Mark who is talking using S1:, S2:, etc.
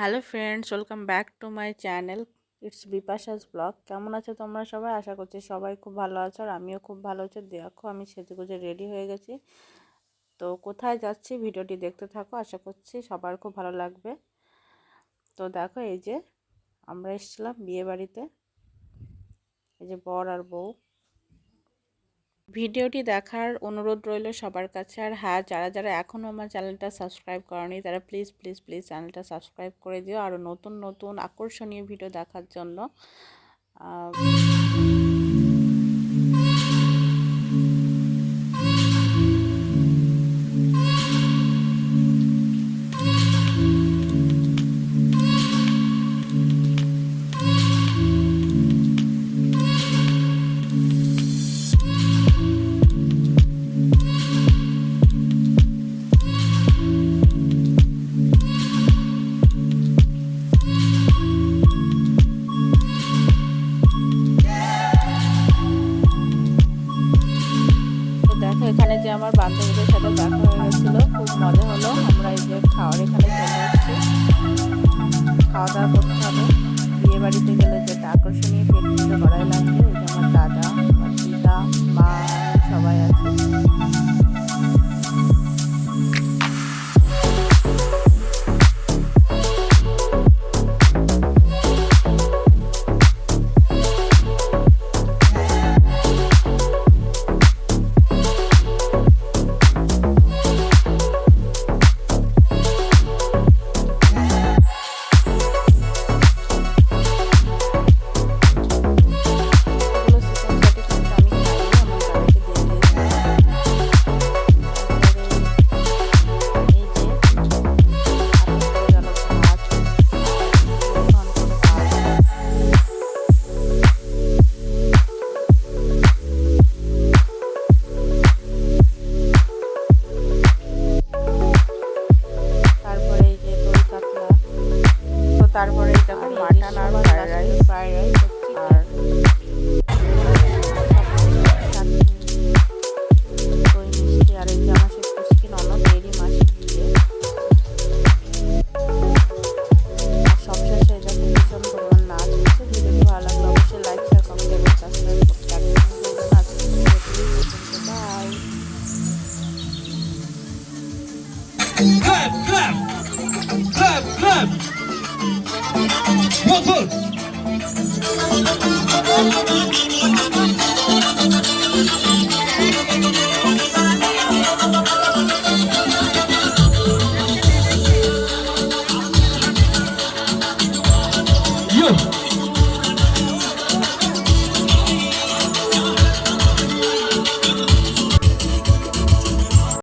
S1: Hello friends welcome back to my channel it's Bipasha's vlog কেমন আছো তোমরা সবাই? আশা করছি সবাই খুব ভালো আছো আর আমিও খুব ভালো আছো। দেখো, আমি সেজে গুজে রেডি হয়ে গেছি। তো কোথায় যাচ্ছি ভিডিওটি দেখতে থাকো। আশা করছি সবার খুব ভালো লাগবে। তো দেখো, এই যে আমরা এসেছিলাম বিয়ে বাড়িতে। এই যে বর আর বউ। ভিডিওটি দেখার অনুরোধ রইল সবার কাছে। আর হ্যাঁ যারা যারা এখনও আমার চ্যানেলটা সাবস্ক্রাইব করেনি, তারা প্লিজ প্লিজ প্লিজ চ্যানেলটা সাবস্ক্রাইব করে দিও। আরও নতুন নতুন আকর্ষণীয় ভিডিও দেখার জন্য। আমার বান্ধবীদের সাথে দেখা হয়ে গেছিল খুব মজা হলো। আমরা এই যে খাওয়ার এখানে চলে এসেছি খাওয়া দাওয়া করতে হবে। বিয়ে বাড়িতে গেলে যেটা আকর্ষণীয় তারপরে দেখো মাটন আর ফ্রাইড রাইস ফ্রাইড রাইস আর
S2: Clap, clap, clap, clap. Bakın.